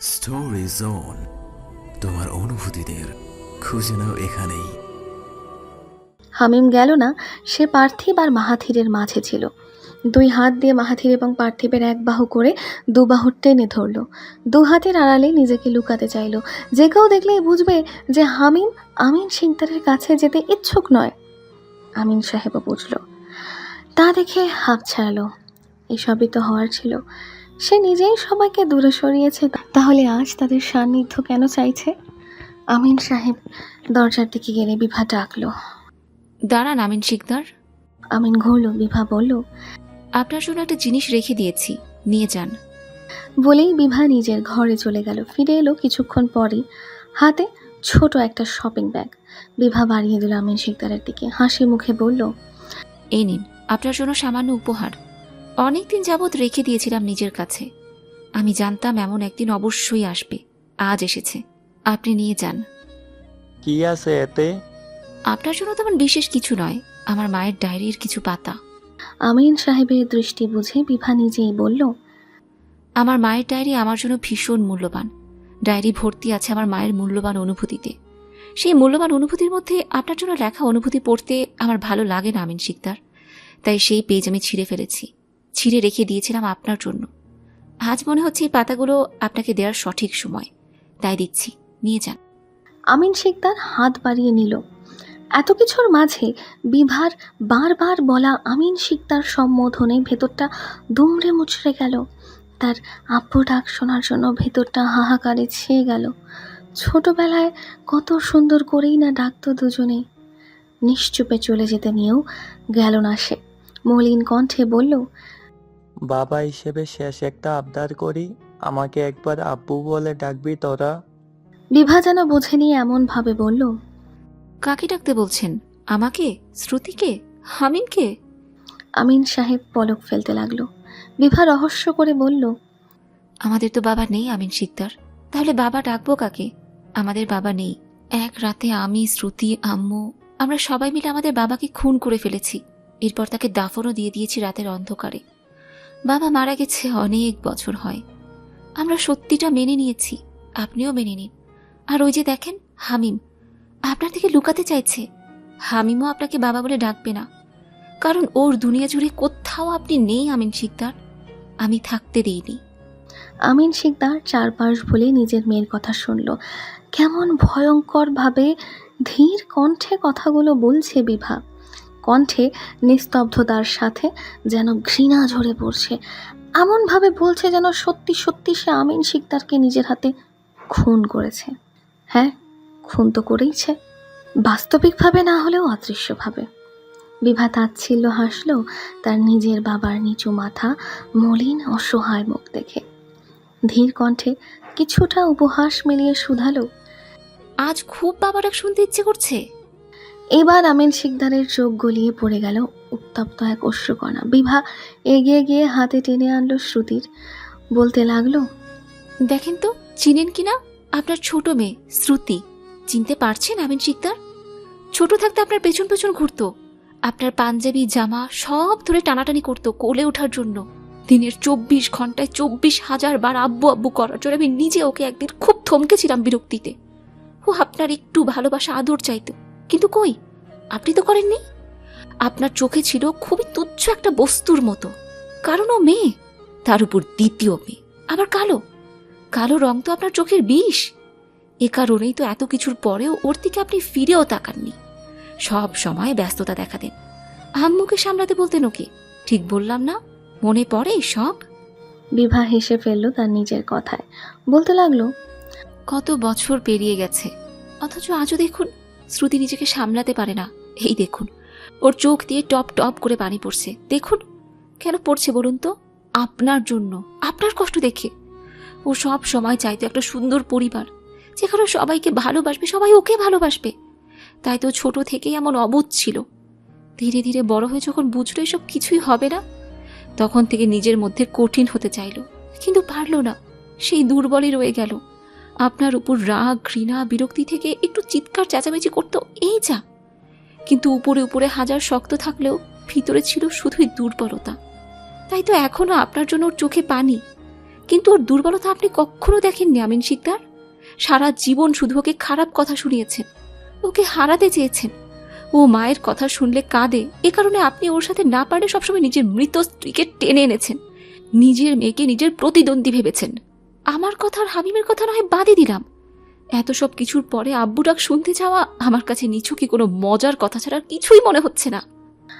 Story zone তোমার অনুভূতিদের খুঁজে নাও এখানেই। হামিম গেল না, সে পার্থিব আর মাহাথিরের মাঝে ছিল। দুই হাত দিয়ে মাহাথির এবং পার্থিবের এক বাহু করে দু বাহু টেনে ধরল। দু হাতের আড়ালে নিজেকে লুকাতে চাইল। যে কেউ দেখলেই বুঝবে যে হামিম আমিন সিকদারের কাছে যেতে ইচ্ছুক নয়। আমিন সাহেবও বুঝল। তা দেখে হাঁপ ছাড়ালো। এসবই তো হওয়ার ছিল। সে নিজেই সবাইকে দূরে সরিয়েছে। তাহলে আজ তাদের সান্নিধ্য কেন চাইছে? আমিন সাহেব দরজার দিকে গেলে বিভা ডাকলো। দাঁড়ান আমিন শিকদার। আমিন ঘুরল বিভা বলল আপনার জন্য একটা জিনিস রেখে দিয়েছি নিয়ে যান। বলেই বিভা নিজের ঘরে চলে গেল। ফিরে এলো কিছুক্ষণ পরেই। হাতে ছোট একটা শপিং ব্যাগ বিভা বাড়িয়ে দিল আমিন শিকদারের দিকে। হাসি মুখে বলল এই নিন আপনার জন্য সামান্য উপহার। অনেকদিন যাবৎ রেখে দিয়েছিলাম নিজের কাছে। আমি জানতাম এমন একদিন অবশ্যই আসবে। আজ এসেছে। আপনি নিয়ে যান। কি আছে এতে? আপনার জন্য তেমন বিশেষ কিছু নয়। আমার মায়ের ডায়েরির কিছু পাতা। আমিন সাহেবের দৃষ্টি বুঝে বিভা নিজেই বলল আমার মায়ের ডায়েরি আমার জন্য ভীষণ মূল্যবান। ডায়েরি ভর্তি আছে আমার মায়ের মূল্যবান অনুভূতিতে। সেই মূল্যবান অনুভূতির মধ্যে আপনার জন্য লেখা অনুভূতি পড়তে আমার ভালো লাগে না আমিন শিকদার। তাই সেই পেজ আমি ছিঁড়ে ফেলেছি। ছিঁড়ে রেখে দিয়েছিলাম আপনার জন্য। আজ মনে হচ্ছে এই পাতাগুলো আপনাকে দেওয়ার সঠিক সময়। তাই দিচ্ছি। নিয়ে যান। আমিন শিকদার হাত বাড়িয়ে নিল। এত কিছুর মাঝে বিভার বারবার বলা আমিন শিকদার সম্বোধনে ভেতরটা দুমড়ে মুচড়ে গেল। তার আব্বু ডাক শোনার জন্য ভেতরটা হাহাকারে ছেয়ে গেল। ছোটবেলায় কত সুন্দর করেই না ডাকতো দুজনেই নিশ্চুপে চলে যেতে নিয়েও গেল না সে। মলিন কণ্ঠে বলল বাবা হিসেবে শেষ একটা আবদার করি। আমাকে একবার আব্বু বলে ডাকবি তোরা। বিভা যেন বোঝে নিয়ে এমনভাবে বলল কাকে ডাকতে বলছেন? আমাকে? শ্রুতিকে? হামিনকে আমিন সাহেব পলক ফেলতে লাগল। বিভা রহস্য করে বলল আমাদের তো বাবা নেই আমিন শিকদার তাহলে বাবা ডাকবো কাকে? আমাদের বাবা নেই। এক রাতে আমি শ্রুতি আম্মু আমরা সবাই মিলে আমাদের বাবাকে খুন করে ফেলেছি। এরপর তাকে দাফনও দিয়ে দিয়েছি রাতের অন্ধকারে। বাবা মারা গেছে অনেক বছর হয়। আমরা সত্যিটা মেনে নিয়েছি, আপনিও মেনে নিন। আর ওই যে দেখেন, হামিম, আপনার থেকে লুকাতে চাইছে। হামিমও আপনাকে বাবা বলে ডাকবে না। কারণ ওর দুনিয়া জুড়ে কোথাও আপনি নেই, আমিন শিকদার। আমি থাকতে দিইনি। আমিন শিকদার চারপাশ ভুলে নিজের মেয়ের কথা শুনল। কেমন ভয়ঙ্করভাবে ধীর কণ্ঠে কথাগুলো বলছে বিভা। কণ্ঠে নিস্তব্ধতার সাথে যেন ঘৃণা ঝরে পড়ছে। এমনভাবে বলছে যেন সত্যি সত্যি সে আমিন শিকদারকে নিজের হাতে খুন করেছে। হ্যাঁ খুন তো করেইছে বাস্তবিকভাবে না হলেও অদৃশ্যভাবে। বিভা তাচ্ছিল্য হাসল, তার নিজের বাবার নিচু মাথা মলিন, অসহায় মুখ দেখে। ধীর কণ্ঠে কিছুটা উপহাস মিলিয়ে শুধালো, আজ খুব বাবা ডাক শুনতে ইচ্ছে করছে। এবার আমিন শিকদারের চোখ গলিয়ে পড়ে গেল উত্তপ্ত এক অশ্রুকণা। বিভা এগিয়ে গিয়ে হাতে টেনে আনলো শ্রুতির। বলতে লাগল, দেখেন তো, চিনেন কিনা? আপনার ছোট মেয়ে, শ্রুতি। চিনতে পারছেন আমিন শিকদার? ছোট থাকতে আপনার পেছন পেছন ঘুরতো। আপনার পাঞ্জাবি, জামা সব ধরে টানাটানি করতো কোলে ওঠার জন্য। দিনের চব্বিশ ঘন্টায় চব্বিশ হাজার বার আব্বু আব্বু করার জন্য আমি নিজে ওকে একদিন খুব থমকেছিলাম বিরক্তিতে। ও আপনার একটু ভালোবাসা, আদর চাইতো। কিন্তু কই? আপনি তো করেননি? আপনার চোখে ছিল খুবই তুচ্ছ একটা বস্তুর মতো। কারণ ও মেয়ে। তার উপর দ্বিতীয় মেয়ে। আবার কালো। কালো রং তো আপনার চোখের বিষ। এ কারণেই তো এত কিছুর পরেও ওর দিকে আপনি ফিরেও তাকাননি। সব সময় ব্যস্ততা দেখাতেন আম্মুকে সামলাতে বলতেন ওকে। ঠিক বললাম না? মনে পড়ে সব বিভা হেসে ফেলল তার নিজের কথায়। বলতে লাগল কত বছর পেরিয়ে গেছে। অথচ আজও দেখুন শ্রুতি নিজেকে সামলাতে পারে না। এই দেখুন, ওর চোখ দিয়ে টপ টপ করে পানি পড়ছে। দেখুন, কেন পড়ছে বলুন তো? আপনার জন্য, আপনার কষ্ট দেখে। ও সব সময় চাইতো একটা সুন্দর পরিবার, যেখানে সবাইকে ভালোবাসবে, সবাই ওকে ভালোবাসবে। তাই তো ছোট থেকেই এমন অবুধ ছিল। ধীরে ধীরে বড় হয়ে যখন বুঝলো এসব কিছুই হবে না, তখন থেকে নিজের মধ্যে কঠিন হতে চাইলো। কিন্তু পারল না, সেই দুর্বলই রয়ে গেল। আপনার উপর রাগ, ঘৃণা, বিরক্তি থেকে একটু চিৎকার, চেঁচামেচি করতো, এই যা। কিন্তু উপরে উপরে হাজার শক্ত থাকলেও ভিতরে ছিল শুধুই দুর্বলতা। তাই তো এখনও আপনার জন্য ওর চোখে পানি। কিন্তু ওর দুর্বলতা আপনি কখনো দেখেননি, আমিন শিকদার? সারা জীবন শুধু ওকে খারাপ কথা শুনিয়েছেন। ওকে হারাতে চেয়েছেন। ও মায়ের কথা শুনলে কাঁদে। এ কারণে আপনি ওর সাথে না পারলে সবসময় নিজের মৃত স্ত্রীকে টেনে এনেছেন। নিজের মেয়েকে নিজের প্রতিদ্বন্দ্বী ভেবেছেন। আমার কথা আর হামিমের কথা নয় বাদই দিলাম। এত সব কিছুর পরে আব্বু ডাক শুনতে যাওয়া আমার কাছে নিছকই কোনো মজার কথা ছাড়া কিছুই মনে হচ্ছে না।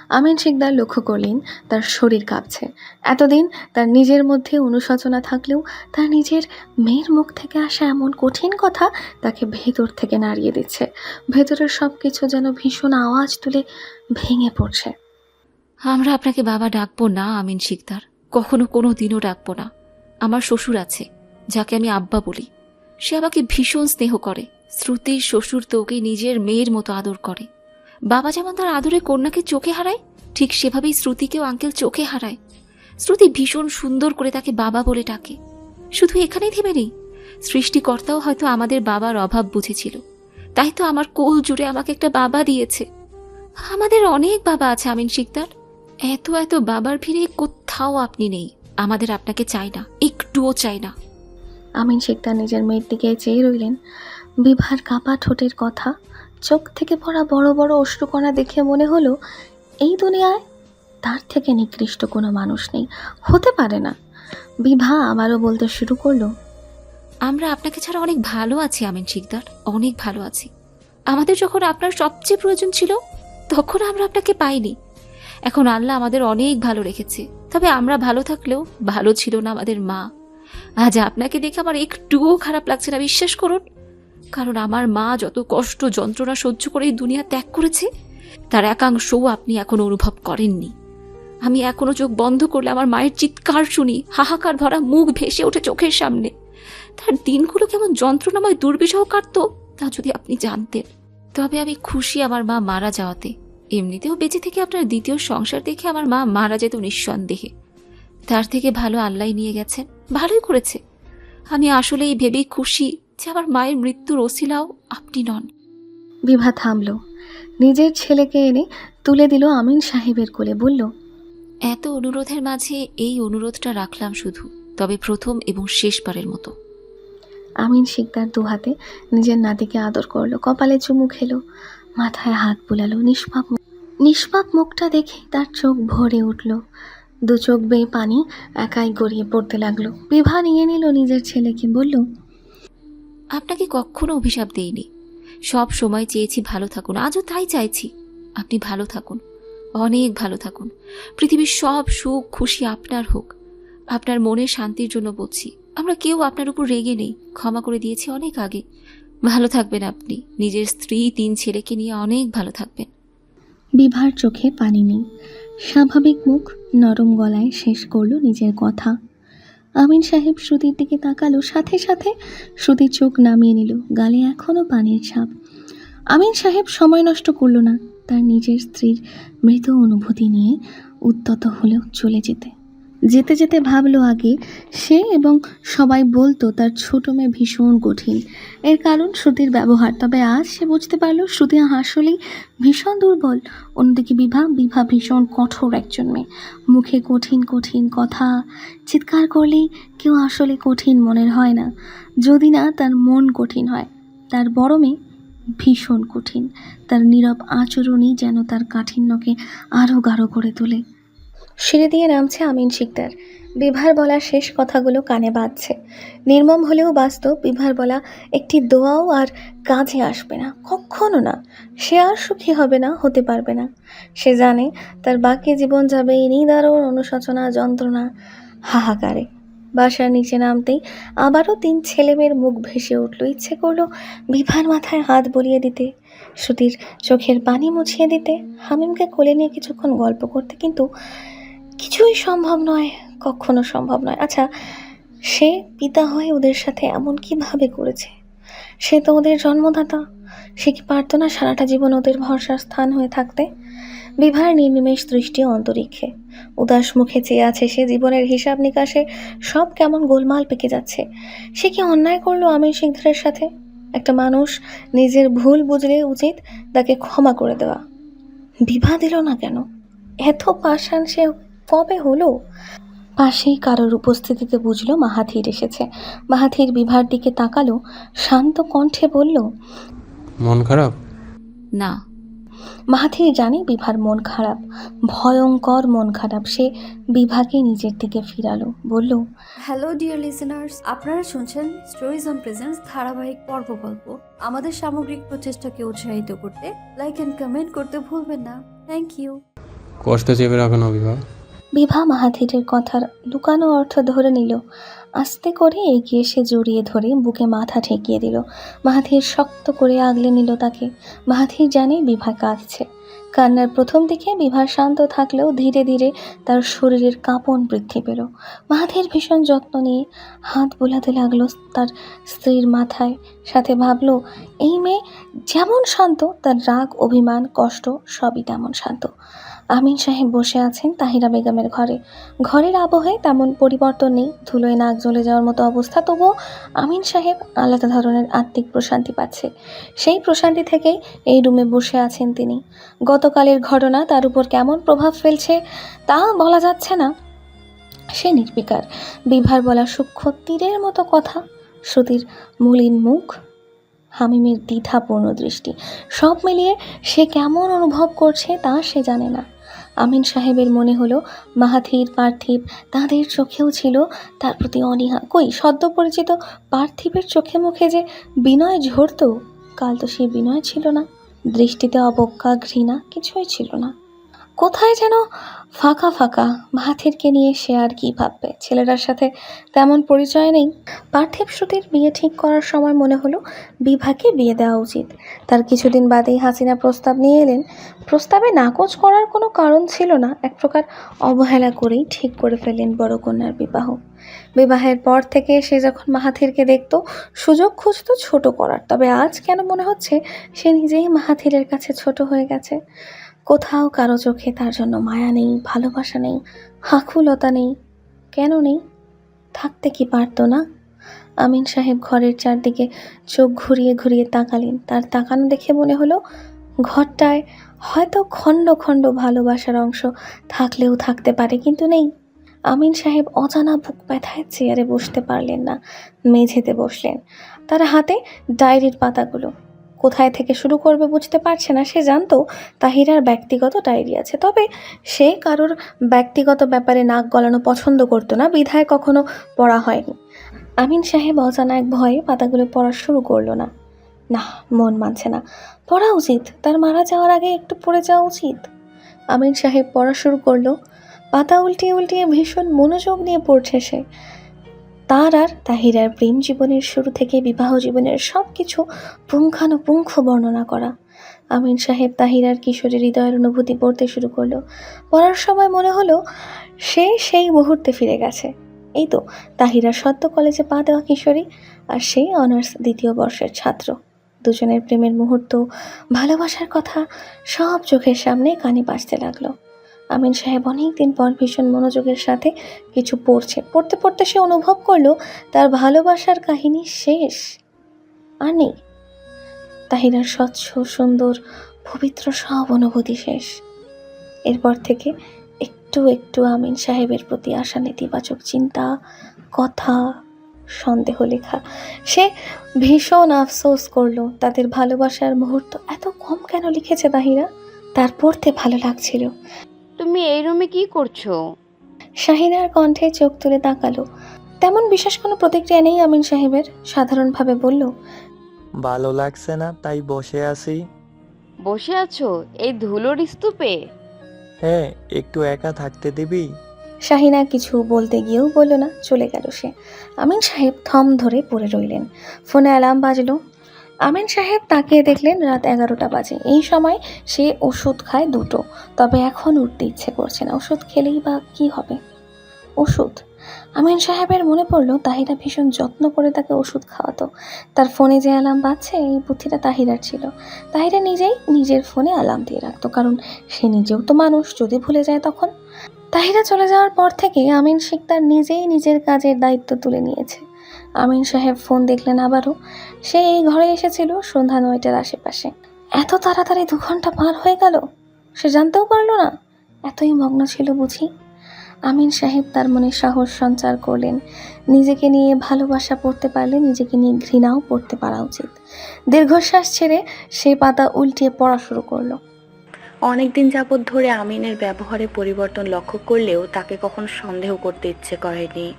আমিন শিকদার লক্ষ্য করলেন তার শরীর কাঁপছে। এতদিন তার নিজের মধ্যে অনুশোচনা থাকলেও তার নিজের মেয়ের মুখ থেকে আসা এমন কঠিন কথা তাকে ভেতর থেকে নাড়িয়ে দিচ্ছে। ভেতরের সব কিছু যেন ভীষণ আওয়াজ তুলে ভেঙে পড়ছে। আমরা আপনাকে বাবা ডাকবো না আমিন শিকদার। কখনো কোনো দিনও ডাকবো না। আমার শ্বশুর আছে। যাকে আমি আব্বা বলি। সে আমাকে ভীষণ স্নেহ করে। শ্রুতির শ্বশুর তো ওকে নিজের মেয়ের মতো আদর করে। বাবা যেমন তার আদরে কন্যাকে চোখে হারায়, ঠিক সেভাবেই শ্রুতিকেও আঙ্কেল চোখে হারায়। শ্রুতি ভীষণ সুন্দর করে তাকে বাবা বলে ডাকে। শুধু এখানেই থেমে নেই, সৃষ্টিকর্তাও হয়তো আমাদের বাবার অভাব বুঝেছিল। তাই তো আমার কোল জুড়ে আমাকে একটা বাবা দিয়েছে। আমাদের অনেক বাবা আছে, আমিন শিকদার। এত এত বাবার ভিড়ে কোথাও আপনি নেই। আমাদের আপনাকে চাই না, একটুও চাই না। আমিন শিকদার নিজের মেয়ের দিকে চেয়ে রইলেন। বিভার কাপা ঠোঁটের কথা, চোখ থেকে পড়া বড় বড় অশ্রুকণা দেখে মনে হলো, এই দুনিয়ায় তার থেকে নিকৃষ্ট কোনো মানুষ নেই। হতে পারে না। বিভা আবারও বলতে শুরু করল, আমরা আপনাকে ছাড়া অনেক ভালো আছি, আমিন শিকদার অনেক ভালো আছি। আমাদের যখন আপনার সবচেয়ে প্রয়োজন ছিল, তখন আমরা আপনাকে পাইনি। এখন আল্লাহ আমাদের অনেক ভালো রেখেছে, তবে আমরা ভালো থাকলেও ভালো ছিল না আমাদের মা। আজ আপনাকে দেখে আমার একটুও খারাপ লাগছে না, বিশ্বাস করুন। কারণ আমার মা যত কষ্ট, যন্ত্রণা সহ্য করে এই দুনিয়া ত্যাগ করেছে, তার একাংশও আপনি এখনও অনুভব করেননি। আমি এখনও চোখ বন্ধ করলে আমার মায়ের চিৎকার শুনি, হাহাকার ভরা মুখ ভেসে ওঠে চোখের সামনে। তার দিনগুলো কেমন যন্ত্রণাময় দুর্বিষহ কাটত, তা যদি আপনি জানতেন। তবে আমি খুশি আমার মা মারা যাওয়াতে। এমনিতেও বেঁচে থেকে আপনার দ্বিতীয় সংসার দেখে আমার মা মারা যেত নিঃসন্দেহে। তার থেকে ভালো আল্লাহ নিয়ে গেছেন ভালোই করেছে। আমি আসলে এই ভেবেই খুশি যে আমার মায়ের মৃত্যুর ওসিলাও আপনি নন। বিভা থামলো। নিজের ছেলেকে এনে তুলে দিল আমিন সাহেবের কোলে বলল এত অনুরোধের মাঝে এই অনুরোধটা রাখলাম শুধু তবে প্রথম এবং শেষবারের মতো। আমিন শিকদার দুহাতে নিজের নাতিকে আদর করল কপালে চুমু খেলো মাথায় হাত বুলালো নিষ্পাপ মুখ- নিষ্পাপ মুখটা দেখে তার চোখ ভরে উঠল। দু চোখ বেয়ে পানি একাই গড়িয়ে পড়তে লাগল। বিভা নিয়ে নিল নিজের ছেলেকে বলল আপনাকে কখনো অভিশাপ দেইনি। সব সময় চেয়েছি ভালো থাকুন আজও তাই চাইছি। আপনি ভালো থাকুন অনেক ভালো থাকুন। পৃথিবীর সব সুখ খুশি আপনার হোক। আপনার মনের শান্তির জন্য বলছি আমরা কেউ আপনার উপর রেগে নেই ক্ষমা করে দিয়েছি অনেক আগে। ভালো থাকবেন আপনি নিজের স্ত্রী তিন ছেলেকে নিয়ে অনেক ভালো থাকবেন। বিভার চোখে পানি নেই। স্বাভাবিক মুখ নরম গলায় শেষ করল নিজের কথা। আমিন সাহেব শ্রুতির দিকে তাকালো, সাথে সাথে শ্রুতি চোখ নামিয়ে নিল, গালে এখনও পানির ছাপ। আমিন সাহেব সময় নষ্ট করল না, তার নিজের স্ত্রীর মৃত অনুভূতি নিয়ে উদ্যত হলেও চলে যেতে। যেতে যেতে ভাবলো আগে, সে এবং সবাই বলতো তার ছোট মেয়ে ভীষণ কঠিন। এর কারণ শ্রুতির ব্যবহার। তবে আজ সে বুঝতে পারল শ্রুতি আসলেই ভীষণ দুর্বল। অন্যদিকে বিভা বিভা ভীষণ কঠোর একজন মেয়ে। মুখে কঠিন কঠিন কথা। চিৎকার করলেই কেউ আসলে কঠিন মনের হয় না। যদি না, তার মন কঠিন হয়। তার বড় মেয়ে ভীষণ কঠিন। তার নীরব আচরণই যেন তার কাঠিন্যকে আরও গাঢ় করে তোলে। সিঁড়ি দিয়ে নামছে আমিন শিকদার। বিভার বলা শেষ কথাগুলো কানে বাজছে। নির্মম হলেও বাস্তব, বিভার বলা একটি দোয়াও আর কাজে আসবে না কখনো না। সে আর সুখী হবে না, হতে পারবে না। সে জানে তার বাকি জীবন যাবে এই নিদারুণ অনুশোচনা, যন্ত্রণা, হাহাকারে। বাসার নিচে নামতেই আবারও তিন ছেলেমেয়ের মুখ ভেসে উঠল। ইচ্ছে করল বিভার মাথায় হাত বলিয়ে দিতে শ্রুতির চোখের পানি মুছিয়ে দিতে, হামিমকে কোলে নিয়ে কিছুক্ষণ গল্প করতে, কিন্তু কিছুই সম্ভব নয়, কখনো সম্ভব নয়। আচ্ছা সে পিতা হয়ে ওদের সাথে এমন কীভাবে করেছে? সে তো ওদের জন্মদাতা। সে কি পারতো না সারাটা জীবন ওদের ভরসার স্থান হয়ে থাকতে? বিভার নির্নিমেষ দৃষ্টি অন্তরিক্ষে। উদাস মুখে চেয়ে আছে সে জীবনের হিসাব নিকাশে সব কেমন গোলমাল পেকে যাচ্ছে। সে কি অন্যায় করল আমির সিংধরের সাথে? একটা মানুষ নিজের ভুল বুঝলে উচিত তাকে ক্ষমা করে দেওয়া। বিভা দিল না কেন? এত পাষাণ সে কবে হলো? পাশেই কারোর উপস্থিতিতে বুঝলো মাহাথির এসেছে। মাহাথির বিভার দিকে তাকালো শান্ত কণ্ঠে বলল মন খারাপ? না। মাহাথির জানে বিভার মন খারাপ ভয়ঙ্কর মন খারাপ। সে বিভাকে নিজের দিকে ফিরালো বলল হ্যালো ডিয়ার লিসেনার্স আপনারা শুনছেন স্টোরিজ অন প্রেজেন্স ধারাবাহিক পর্ব গল্প। আমাদের সামগ্রিক প্রচেষ্টাকে উৎসাহিত করতে লাইক অ্যান্ড কমেন্ট করতে ভুলবেন না। Thank you. কষ্ট চেপে রাখো না বিভা। বিভা মাহাথিরের কথার লুকানো অর্থ ধরে নিল। আস্তে করে এগিয়ে সে জড়িয়ে ধরে বুকে মাথা ঠেকিয়ে দিল। মাহাথির শক্ত করে আগলে নিল তাকে। মাহাথির জানে বিভা কাঁদছে। কান্নার প্রথম দিকে বিভা শান্ত থাকলেও ধীরে ধীরে তার শরীরের কাঁপন বৃদ্ধি পেল। মাহাথির ভীষণ যত্ন নিয়ে হাত বোলাতে লাগল তার স্ত্রীর মাথায়। সাথে ভাবলো, এই মেয়ে যেমন শান্ত, তার রাগ, অভিমান, কষ্ট সবই তেমন শান্ত। আমিন সাহেব বসে আছেন তাহিরা বেগমের ঘরে। ঘরের আবহে তেমন পরিবর্তন নেই। ধুলোয় নাক জ্বলে যাওয়ার মতো অবস্থা, তবুও আমিন সাহেব আলাদা ধরনের আত্মিক প্রশান্তি পাচ্ছে। সেই প্রশান্তি থেকেই এই রুমে বসে আছেন তিনি। গতকালের ঘটনা তার উপর কেমন প্রভাব ফেলছে তা বলা যাচ্ছে না। সে নির্বিকার। বিভার বলা সূক্ষ্ম তীরের মতো কথা। শ্রুতির মলিন মুখ। হামিমের দ্বিধাপূর্ণ দৃষ্টি। সব মিলিয়ে সে কেমন অনুভব করছে তা সে জানে না। আমিন সাহেবের মনে হলো, মাহাথির, পার্থিব তাদের চোখেও ছিল তার প্রতি অনীহা। কই, সদ্য পরিচিত পার্থিবের চোখে মুখে যে বিনয় ঝরত, কাল তো সেই বিনয় ছিল না। দৃষ্টিতে অবজ্ঞা ঘৃণা কিছুই ছিল না। কোথায় যেন ফাঁকা ফাঁকা মাহাথিরকে নিয়ে সে আর কি ভাববে? ছেলেটার সাথে তেমন পরিচয় নেই। পার্থিব শ্রুতির বিয়ে ঠিক করার সময় মনে হলো বিভাকে বিয়ে দেওয়া উচিত। তার কিছুদিন বাদেই হাসিনা প্রস্তাব নিয়ে এলেন। প্রস্তাবে নাকচ করার কোনো কারণ ছিল না। এক প্রকার অবহেলা করেই ঠিক করে ফেললেন বড় কন্যার বিবাহ। বিবাহের পর থেকে সে যখন মাহাথিরকে দেখত, সুযোগ খুঁজতো ছোট করার। তবে আজ কেন মনে হচ্ছে সে নিজেই মাহাথিরের কাছে ছোট হয়ে গেছে? কোথাও কারও চোখে তার জন্য মায়া নেই, ভালোবাসা নেই, হাকুলতা নেই। কেন নেই? থাকতে কি পারতো না? আমিন সাহেব ঘরের চারদিকে চোখ ঘুরিয়ে ঘুরিয়ে তাকালেন। তার তাকানো দেখে মনে হলো, ঘরটায় হয়তো খণ্ড খণ্ড ভালোবাসার অংশ থাকলেও থাকতে পারে, কিন্তু নেই। আমিন সাহেব অজানা বুক ব্যথায় চেয়ারে বসতে পারলেন না, মেঝেতে বসলেন। তার হাতে ডায়েরির পাতাগুলো। কোথায় থেকে শুরু করবে বুঝতে পারছে না। সে জানতো তাহিরার ব্যক্তিগত ডায়েরি আছে। তবে সে কারোর ব্যক্তিগত ব্যাপারে নাক গলানো পছন্দ করতো না। বিধায় কখনো পড়া হয়নি। আমিন সাহেব অজানা এক ভয়ে পাতাগুলো পড়া শুরু করল না। না, মন মানছে না। পড়া উচিত। তার মারা যাওয়ার আগে একটু পড়ে যাওয়া উচিত। আমিন সাহেব পড়া শুরু করল। পাতা উল্টিয়ে উল্টিয়ে ভীষণ মনোযোগ নিয়ে পড়ছে সে। তার আর তাহিরার প্রেম জীবনের শুরু থেকে বিবাহ জীবনের সব কিছু পুঙ্খানুপুঙ্খ বর্ণনা করা। আমিন সাহেব তাহিরার কিশোরী হৃদয়ের অনুভূতি পড়তে শুরু করল। পড়ার সময় মনে হলো, সে সেই মুহূর্তে ফিরে গেছে। এই তো তাহিরা সদ্য কলেজে পা দেওয়া কিশোরী আর সেই অনার্স দ্বিতীয় বর্ষের ছাত্র। দুজনের প্রেমের মুহূর্ত, ভালোবাসার কথা সব চোখের সামনে কানে বাজতে লাগল। আমিন সাহেব অনেক দিন পর ভীষণ মনোযোগের সাথে কিছু পড়ছে। পড়তে পড়তে সে অনুভব করল, তার ভালোবাসার কাহিনী শেষ। আর নেই তাহিরার স্বচ্ছ, সুন্দর, পবিত্র সব অনুভূতি শেষ। এরপর থেকে একটু একটু আমিন সাহেবের প্রতি আসা নেতিবাচক চিন্তা, কথা, সন্দেহ লেখা, সে ভীষণ আফসোস করল। তাদের ভালোবাসার মুহূর্ত এত কম কেন লিখেছে তাহিরা তার পড়তে ভালো লাগছিল। তুমি এই রুমে কি করছ? শাহিনার কণ্ঠে চোখ তুলে তাকালো। তেমন বিশেষ কোনো প্রতিক্রিয়া নেই আমিন সাহেবের সাধারণভাবে বলল। ভালো লাগছে না তাই বসে আছি। বসে আছো? এই ধুলোর স্তূপে? হ্যাঁ একটু একা থাকতে দিবি? শাহিনা কিছু বলতে গিয়েও বলল না চলে গেল সে। আমিন সাহেব থম ধরে পড়ে রইলেন। ফোনে অ্যালার্ম বাজলো আমিন সাহেব তাকিয়ে দেখলেন রাত এগারোটা বাজে। এই সময় সে ওষুধ খায় দুটো। তবে এখন উঠতে ইচ্ছে করছে না। ওষুধ খেলেই বা কি হবে? ওষুধ? আমিন সাহেবের মনে পড়ল তাহিরা ভীষণ যত্ন করে তাকে ওষুধ খাওয়াতো। তার ফোনে যে অ্যালার্ম বাজছে, এই বুদ্ধিটা তাহিরার ছিল। তাহিরা নিজেই নিজের ফোনে অ্যালার্ম দিয়ে রাখতো, কারণ সে নিজেও তো মানুষ, যদি ভুলে যায় তখন। তাহিরা চলে যাওয়ার পর থেকে আমিন শিকদার নিজেই নিজের কাজের দায়িত্ব তুলে নিয়েছে। আমিন সাহেব ফোন দেখলেন আবারও। সে এই ঘরে এসেছিল সন্ধ্যা নয়টার আশেপাশে। এত তাড়াতাড়ি দু ঘণ্টা পার হয়ে গেল? সে জানতেও পারল না। এতই মগ্ন ছিল বুঝি। আমিন সাহেব তার মনে সাহস সঞ্চার করলেন। নিজেকে নিয়ে ভালোবাসা পড়তে পারলে নিজেকে নিয়ে ঘৃণাও পড়তে পারা উচিত। দীর্ঘশ্বাস ছেড়ে সে পাতা উল্টিয়ে পড়া শুরু করল। অনেকদিন যাবৎ ধরে আমিনের ব্যবহারে পরিবর্তন লক্ষ্য করলেও তাকে কখনো সন্দেহ করতে ইচ্ছে করেনি।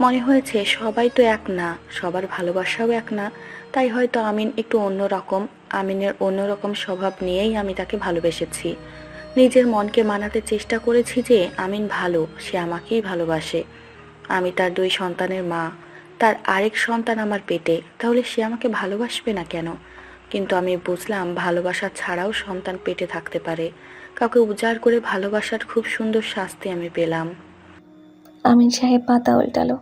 মনে হয়েছে সবাই তো এক না, সবার ভালোবাসাও এক না। তাই হয়তো আমিন একটু অন্যরকম, আমিনের অন্যরকম স্বভাব নিয়েই আমি তাকে ভালোবেসেছি। নিজের মনকে মানাতে চেষ্টা করেছি যে আমিন ভালো, সে আমাকেই ভালোবাসে। আমি তার দুই সন্তানের মা, তার আরেক সন্তান আমার পেটে, তাহলে সে আমাকে ভালোবাসবে না কেন? কিন্তু আমি বুঝলাম ভালোবাসা ছাড়াও সন্তান পেটে থাকতে পারে। কাউকে উজাড় করে ভালোবাসার খুব সুন্দর শাস্তি আমি পেলাম। আমিন সাহেব পাতা উল্টালো।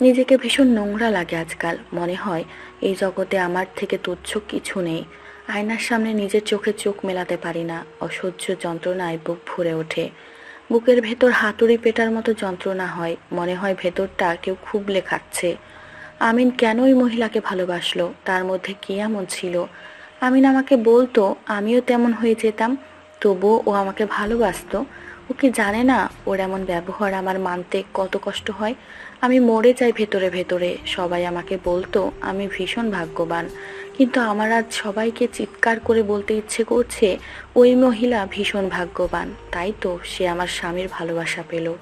নিজেকে ভীষণ নোংরা লাগে আজকাল, মনে হয় এই জগতে আমার থেকে তুচ্ছ কিছু নেই। আয়নার সামনে নিজের চোখে চোখ মেলাতে পারি না, অসহ্য যন্ত্রণায় বুক ভরে ওঠে। বুকের ভেতর হাতুড়ি পেটার মতো যন্ত্রণা হয়, মনে হয় ভেতরটা কেউ খুবলে খাচ্ছে। আমিন কেন ওই মহিলাকে ভালোবাসলো, তার মধ্যে কি এমন ছিল? আমিন আমাকে বলতো, আমিও তেমন হয়ে যেতাম, তবুও ও আমাকে ভালোবাসতো। ও কি জানে না ওর এমন ব্যবহার আমার মানতে কত কষ্ট হয়? আমি মরে যাই ভেতরে ভেতরে। সবাই আমাকে বলতো, আমি ভীষণ ভাগ্যবান। কিন্তু আমার আজ সবাইকে চিৎকার করে বলতে ইচ্ছে করছে, ওই মহিলা ভীষণ ভাগ্যবান। তাই তো সে আমার স্বামীর ভালোবাসা পেল।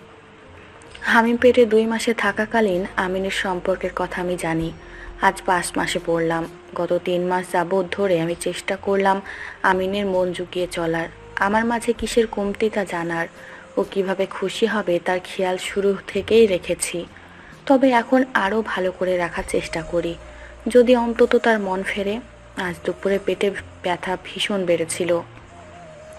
আমি পেটে দুই মাসে থাকাকালীন আমিনের সম্পর্কের কথা আমি জানি। আজ পাঁচ মাসে পড়লাম। গত তিন মাস যাবৎ ধরে আমি চেষ্টা করলাম আমিনের মন জুগিয়ে চলার। আমার মাঝে কিসের কমতি তা জানার? ও কীভাবে খুশি হবে তার খেয়াল শুরু থেকেই রেখেছি। তবে এখন আরও ভালো করে রাখার চেষ্টা করি। যদি অন্তত তার মন ফেরে, আজ দুপুরে পেটে ব্যথা ভীষণ বেড়েছিল।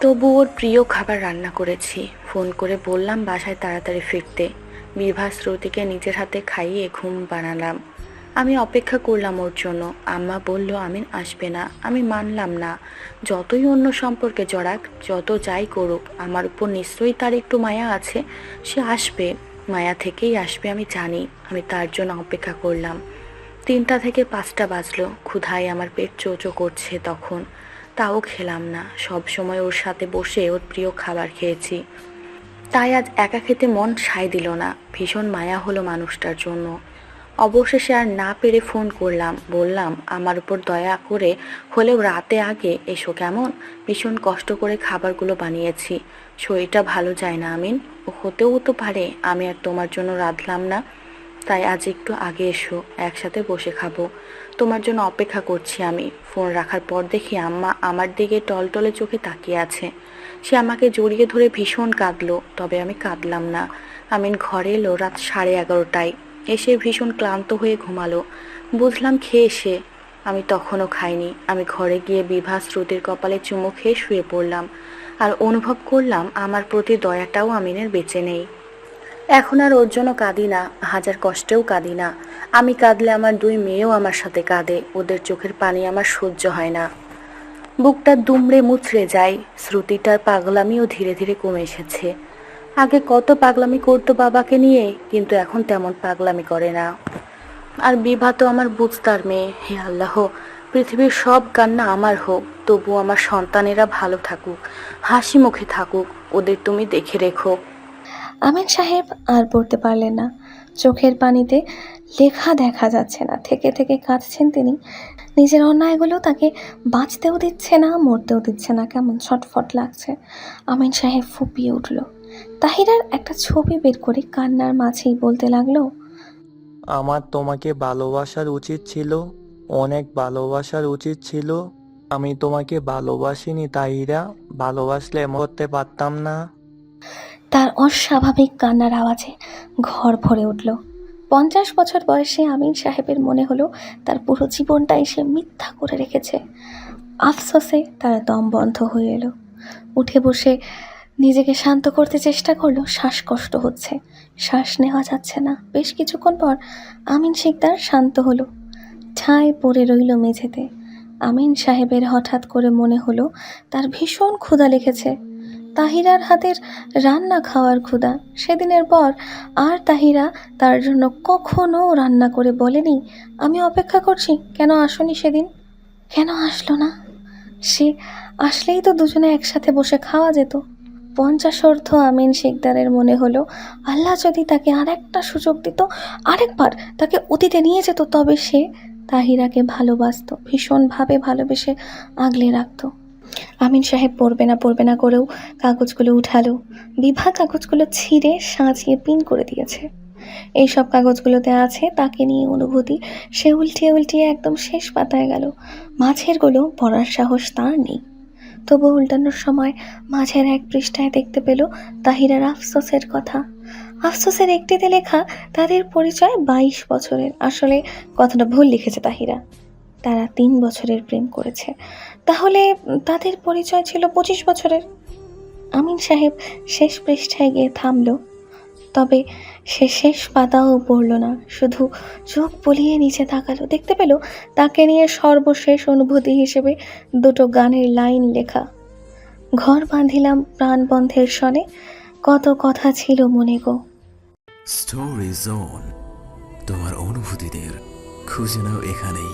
তবু ওর প্রিয় খাবার রান্না করেছি। ফোন করে বললাম বাসায় তাড়াতাড়ি ফিরতে। বিভা শ্রুতিকে নিজের হাতে খাইয়ে ঘুম বানালাম। আমি অপেক্ষা করলাম ওর জন্য। আম্মা বলল, আমিন, আসবে না। আমি মানলাম না। যতই অন্য সম্পর্কে জড়াক, যত যাই করুক, আমার উপর নিশ্চয়ই তার একটু মায়া আছে। সে আসবে। মায়া থেকেই আসবে, আমি জানি। আমি তার জন্য অপেক্ষা করলাম। তিনটা থেকে পাঁচটা বাজলো। ক্ষুধায় আমার পেট চোচো করছে তখন। তাও খেলাম না। সব সময় ওর সাথে বসে ওর প্রিয় খাবার খেয়েছি। তাই আজ একা খেতে মন সায় দিল না। ভীষণ মায়া হলো মানুষটার জন্য। অবশেষে আর না পেরে ফোন করলাম। বললাম, আমার উপর দয়া করে হলেও রাতে আগে এসো কেমন? ভীষণ কষ্ট করে খাবারগুলো বানিয়েছি। শরীরটা ভালো যায় না, আমিন। ও হতেও তো পারে, আমি আর তোমার জন্য রাঁধলাম না। তাই আজ একটু আগে এসো, একসাথে বসে খাব। তোমার জন্য অপেক্ষা করছি আমি। ফোন রাখার পর দেখি আম্মা আমার দিকে টলটলে চোখে তাকিয়ে আছে। সে আমাকে জড়িয়ে ধরে ভীষণ কাঁদলো, তবে আমি কাঁদলাম না। আমিন ঘরে এলো রাত সাড়ে এগারোটায়। এসে ভীষণ ক্লান্ত হয়ে ঘুমালো। বুঝলাম খেয়ে এসে। আমি তখনও খাইনি। আমি ঘরে গিয়ে বিভা শ্রুতির কপালে চুমু খেয়ে শুয়ে পড়লাম। আর অনুভব করলাম আমার প্রতি দয়াটাও আমিনের বেঁচে নেই। এখন আর ওর জন্য কাঁদি না। হাজার কষ্টেও কাঁদি না। আমি কাঁদলে আমার দুই মেয়েও আমার সাথে কাঁদে। ওদের চোখের পানি আমার সহ্য হয় না। বুকটা দুমড়ে মুচড়ে যায়। শ্রুতিটার পাগলামিও ধীরে ধীরে কমে এসেছে। আগে কত পাগলামি করতো বাবাকে নিয়ে, কিন্তু এখন তেমন পাগলামি করে না। আর বিভা তো আমার বুঝতার মেয়ে, হে আল্লাহ। পৃথিবীর সব কান্না আমার হোক তবু আমার সন্তানেরা ভালো থাকুক, হাসি মুখে থাকুক, ওদের তুমি দেখে রেখো। আমিন সাহেব আর পড়তে পারলেন না। চোখের পানিতে লেখা দেখা যাচ্ছে না। থেকে থেকে কাঁদছেন তিনি। নিজের অন্যায়গুলো তাকে বাঁচতেও দিচ্ছে না, মরতেও দিচ্ছে না। কেমন ছটফট লাগছে। আমিন সাহেব ফুপিয়ে উঠল। তাহিরার একটা ছবি বের করে কান্নার মাঝেই বলতে লাগল আমার তোমাকে ভালোবাসার উচিত ছিল অনেক ভালোবাসার উচিত ছিল। আমি তোমাকে ভালোবাসিনি তাহিরা ভালোবাসলে এমন করতে পারতাম না। তার অস্বাভাবিক কান্নার আওয়াজে ঘর ভরে উঠল। পঞ্চাশ বছর বয়সে আমিন সাহেবের মনে হলো তার পুরো জীবনটাই সে মিথ্যা করে রেখেছে। আফসোসে তার দম বন্ধ হয়ে এলো। উঠে বসে নিজেকে শান্ত করতে চেষ্টা করল শ্বাসকষ্ট হচ্ছে। শ্বাস নেওয়া যাচ্ছে না। বেশ কিছুক্ষণ পর আমিন শিকদার শান্ত হলো। ঠায় পড়ে রইল মেঝেতে। আমিন সাহেবের হঠাৎ করে মনে হলো তার ভীষণ ক্ষুধা লেগেছে। তাহিরার হাতের রান্না খাওয়ার ক্ষুধা। সেদিনের পর আর তাহিরা তার জন্য কখনো রান্না করে বলেনি। আমি অপেক্ষা করছি, কেন আসনি সেদিন? কেন আসলো না? সে আসলেই তো দুজনে একসাথে বসে খাওয়া যেত। পঞ্চাশোর্ধ আমিন শিকদারের মনে হলো। আল্লাহ যদি তাকে আর একটা সুযোগ দিত, আরেকবার তাকে অতীতে নিয়ে যেত, তবে সে তাহিরাকে ভালোবাসতো, ভীষণভাবে ভালোবেসে আগলে রাখত। আমিন সাহেব পড়বে না পড়বে না করেও কাগজগুলো উঠালো। বিভা কাগজগুলো ছিঁড়ে সাঁচিয়ে পিন করে দিয়েছে। এই সব কাগজগুলোতে আছে তাকে নিয়ে অনুভূতি। সে উল্টিয়ে উল্টিয়ে একদম শেষ পাতায় গেল। মাঝেরগুলো পড়ার সাহস তার নেই। তবু উল্টানোর সময় মাঝের এক পৃষ্ঠায় দেখতে পেল তাহিরার আফসোসের কথা। আফসোসের একটিতে লেখা, তাদের পরিচয় বাইশ বছরের। আসলে কথাটা ভুল লিখেছে তাহিরা। তারা তিন বছরের প্রেম করেছে। তাহলে তাদের পরিচয় ছিল পঁচিশ বছরের? আমিন সাহেব শেষ পৃষ্ঠায় গিয়ে থামল। তবে সে শেষ পাতাও পড়ল না, শুধু চোখ বলিয়ে নিচে তাকালো। দেখতে পেল তাকে নিয়ে সর্বশেষ অনুভূতি হিসেবে দুটো গানের লাইন লেখা। ঘর বাঁধিলাম প্রাণবন্ধের স্বনে কত কথা ছিল মনে গো। স্টোরি জোন তোমার অনুভূতিদের খুঁজে নাও এখানেই।